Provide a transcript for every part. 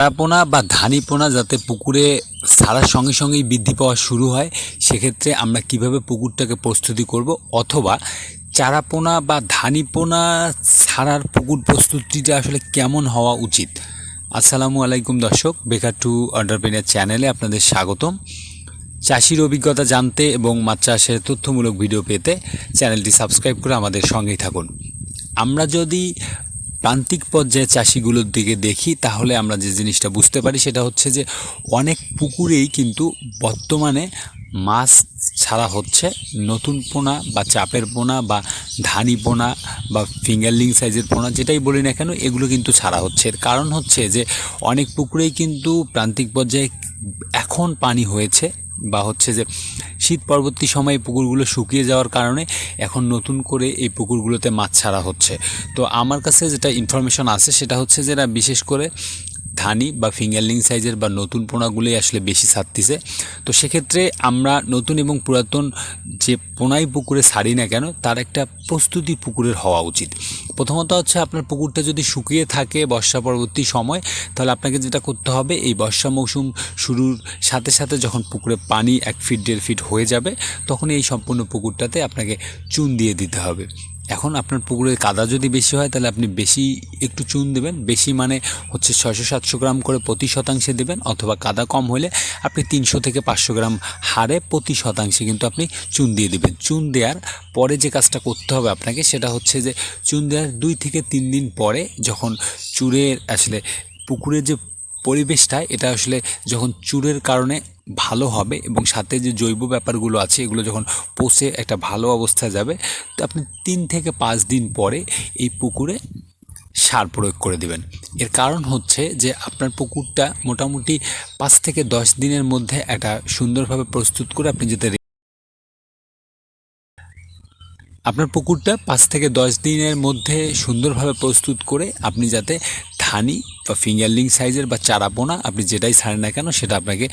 চারাপোনা বা ধানি পোনা যাতে পুকুরে ছাড়ার সঙ্গে সঙ্গেই বৃদ্ধি পাওয়া শুরু হয়, সেক্ষেত্রে আমরা কীভাবে পুকুরটাকে প্রস্তুতি করব? অথবা চারাপোনা বা ধানিপোনা ছাড়ার পুকুর প্রস্তুতিটা আসলে কেমন হওয়া উচিত? আসসালামু আলাইকুম দর্শক, বেকার টু অন্টারপ্রেনিয়ার চ্যানেলে আপনাদের স্বাগতম। চাষির অভিজ্ঞতা জানতে এবং মাছ চাষের তথ্যমূলক ভিডিও পেতে চ্যানেলটি সাবস্ক্রাইব করে আমাদের সঙ্গেই থাকুন। আমরা যদি প্রান্তিক পর্যায়ে চাষিগুলোর দিকে দেখি, তাহলে আমরা যে জিনিসটা বুঝতে পারি সেটা হচ্ছে যে অনেক পুকুরেই কিন্তু বর্তমানে মাছ ছাড়া হচ্ছে নতুন পোনা বা চাপের পোনা বা ধানি পোনা বা ফিঙ্গারলিং সাইজের পোনা, যেটাই বলি না কেন, এগুলো কিন্তু ছাড়া হচ্ছে। এর কারণ হচ্ছে যে অনেক পুকুরেই কিন্তু প্রান্তিক পর্যায়ে এখন পানি হয়েছে বা হচ্ছে যে শীত পরবর্তী সময়ে পুকুরগুলো শুকিয়ে যাওয়ার কারণে এখন নতুন করে এই পুকুরগুলোতে মাছ ছাড়া হচ্ছে। তো আমার কাছে যেটা ইনফরমেশন আছে সেটা হচ্ছে যেটা বিশেষ করে ধানি বা ফিঙ্গারলিং সাইজের বা নতুন পোনাগুলোই আসলে বেশি ছাড়তিছে তো সেক্ষেত্রে আমরা নতুন এবং পুরাতন যে পোনাই পুকুরে ছাড়ি না কেন, তার একটা প্রস্তুতি পুকুরের হওয়া উচিত। প্রথমত হচ্ছে আপনার পুকুরটা যদি শুকিয়ে থাকে বর্ষা পরবর্তী সময়, তাহলে আপনাকে যেটা করতে হবে, এই বর্ষা মৌসুম শুরুর সাথে সাথে যখন পুকুরে পানি এক ফিট, দেড় ফিট হয়ে যাবে তখন এই সম্পূর্ণ পুকুরটাতে আপনাকে চুন দিয়ে দিতে হবে। এখন আপনার পুকুরে কাদা যদি বেশি হয়, তাহলে আপনি বেশি একটু চুন দেবেন। বেশি মানে হচ্ছে ছয়শো, সাতশো গ্রাম করে প্রতি শতাংশে দেবেন, অথবা কাদা কম হলে আপনি তিনশো থেকে পাঁচশো গ্রাম হারে প্রতি শতাংশে কিন্তু আপনি চুন দিয়ে দেবেন। চুন দেওয়ার পরে যে কাজটা করতে হবে আপনাকে, সেটা হচ্ছে যে চুন দেওয়ার দুই থেকে তিন দিন পরে যখন চুরের আসলে পুকুরের যে পরিবেশটা, এটা আসলে যখন চুরের কারণে ভালো হবে এবং সাথে যে জৈব ব্যাপারগুলো আছে, এগুলো যখন পচে একটা ভালো অবস্থায় যাবে, তো আপনি তিন থেকে পাঁচ দিন পরে এই পুকুরে সার প্রয়োগ করে দিবেন। এর কারণ হচ্ছে যে আপনার পুকুরটা মোটামুটি পাঁচ থেকে দশ দিনের মধ্যে একটা সুন্দরভাবে প্রস্তুত করে আপনি যেতে আপনার পুকুরটা পাঁচ থেকে দশ দিনের মধ্যে সুন্দরভাবে প্রস্তুত করে আপনি যাতে ধানি বা ফিঙ্গারলিং সাইজের বা চারা বোনা আপনি যেটাই ছাড়েন না কেন, সেটা আপনাকে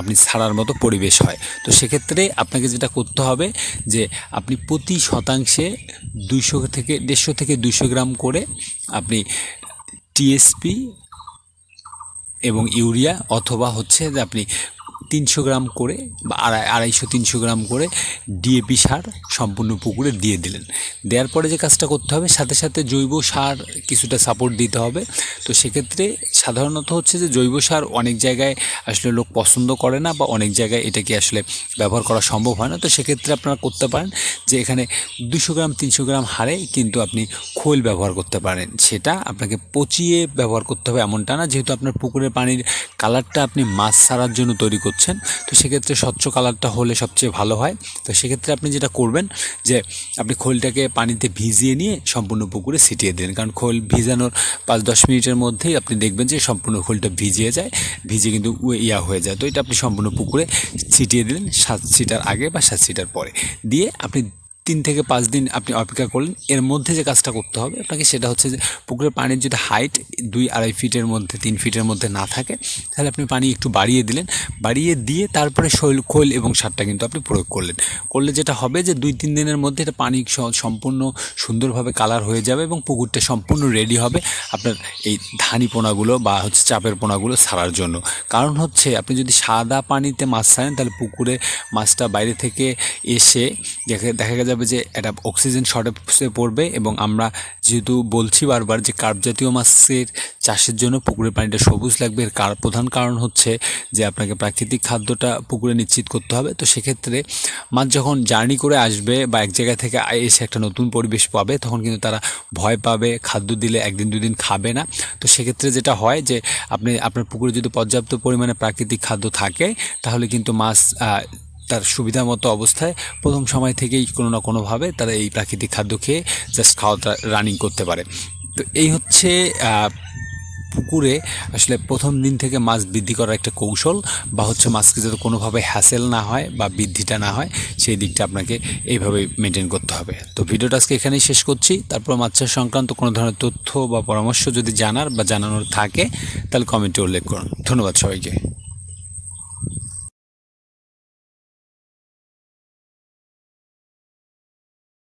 আপনি ছাড়ার মতো পরিবেশ হয়। তো সেক্ষেত্রে আপনাকে যেটা করতে হবে যে, আপনি প্রতি শতাংশে দুইশো থেকে, দেড়শো থেকে দুইশো গ্রাম করে আপনি টিএসপি এবং ইউরিয়া অথবা হচ্ছে যে আপনি তিনশো গ্রাম করে বা আড়াই আড়াইশো, তিনশো গ্রাম করে ডিএপি সার সম্পূর্ণ পুকুরে দিয়ে দিলেন। দেওয়ার পরে যে কাজটা করতে হবে, সাথে সাথে জৈব সার কিছুটা সাপোর্ট দিতে হবে। তো সেক্ষেত্রে সাধারণত হচ্ছে যে জৈব সার অনেক জায়গায় আসলে লোক পছন্দ করে না বা অনেক জায়গায় এটাকে আসলে ব্যবহার করা সম্ভব হয় না। তো সেক্ষেত্রে আপনারা করতে পারেন যে এখানে দুশো গ্রাম, তিনশো গ্রাম হারে কিন্তু আপনি খোল ব্যবহার করতে পারেন। সেটা আপনাকে পচিয়ে ব্যবহার করতে হবে এমনটা না, যেহেতু আপনার পুকুরের পানির কালারটা আপনি মাছ ছাড়ার জন্য তৈরি করছেন। তো সেক্ষেত্রে স্বচ্ছ কালারটা হলে সবচেয়ে ভালো হয়। তো সেক্ষেত্রে আপনি যেটা করবেন যে, আপনি খোলটাকে পানিতে ভিজিয়ে নিয়ে সম্পূর্ণ পুকুরে ছিটিয়ে দিন কারণ খোল ভিজানোর পাঁচ দশ মিনিটের মধ্যেই আপনি দেখবেন যে সম্পূর্ণ খোলটা ভিজিয়ে যায়, ভিজে কিন্তু ইয়া হয়ে যায়। তো এটা আপনি সম্পূর্ণ পুকুরে ছিটিয়ে দিলেন সাত সিটার আগে বা সাত সিটার পরে। দিয়ে আপনি তিন থেকে পাঁচ দিন আপনি অপেক্ষা করলেন। এর মধ্যে যে কাজটা করতে হবে আপনাকে সেটা হচ্ছে যে পুকুরের পানির যদি হাইট দুই আড়াই ফিটের মধ্যে, তিন ফিটের মধ্যে না থাকে, তাহলে আপনি পানি একটু বাড়িয়ে দিলেন। বাড়িয়ে দিয়ে তারপরে শৈল, খোল এবং সারটা কিন্তু আপনি প্রয়োগ করলেন। করলে যেটা হবে যে দুই তিন দিনের মধ্যে এটা পানি সম্পূর্ণ সুন্দরভাবে কালার হয়ে যাবে এবং পুকুরটা সম্পূর্ণ রেডি হবে আপনার এই ধানি পোনাগুলো বা হচ্ছে চাপের পোনাগুলো ছাড়ার জন্য। কারণ হচ্ছে আপনি যদি সাদা পানিতে মাছ ছাড়েন, তাহলে পুকুরে মাছটা বাইরে থেকে এসে দেখা দেখা যাবে যে একটা অক্সিজেন শর্টে পড়বে এবং আমরা যেহেতু বলছি বারবার যে কার্প জাতীয় মাছের চাষের জন্য পুকুরের পানিটা সবুজ লাগবে, এর কার প্রধান কারণ হচ্ছে যে আপনাকে প্রাকৃতিক খাদ্যটা পুকুরে নিশ্চিত করতে হবে। তো সেক্ষেত্রে মাছ যখন জার্নি করে আসবে বা এক জায়গা থেকে এসে একটা নতুন পরিবেশ পাবে, তখন কিন্তু তারা ভয় পাবে, খাদ্য দিলে একদিন, দুদিন খাবে না। তো সেক্ষেত্রে যেটা হয় যে আপনি, আপনার পুকুরে যদি পর্যাপ্ত পরিমাণে প্রাকৃতিক খাদ্য থাকে, তাহলে কিন্তু মাছ তার সুবিধা মতো অবস্থায় প্রথম সময় থেকেই কোনো না কোনোভাবে তারা এই প্রাকৃতিক খাদ্য খেয়ে জাস্ট খাওয়াটা রানিং করতে পারে। তো এই হচ্ছে পুকুরে আসলে প্রথম দিন থেকে মাছ বৃদ্ধি করার একটা কৌশল বা হচ্ছে মাছকে যাতে কোনোভাবে হ্যাসেল না হয় বা বৃদ্ধিটা না হয়, সেই দিকটা আপনাকে এইভাবে মেনটেন করতে হবে। তো ভিডিওটা আজকে এখানেই শেষ করছি। তারপর মাছ চাষ সংক্রান্ত কোনো ধরনের তথ্য বা পরামর্শ যদি জানার বা জানানোর থাকে, তাহলে কমেন্টে উল্লেখ করুন। ধন্যবাদ সবাইকে।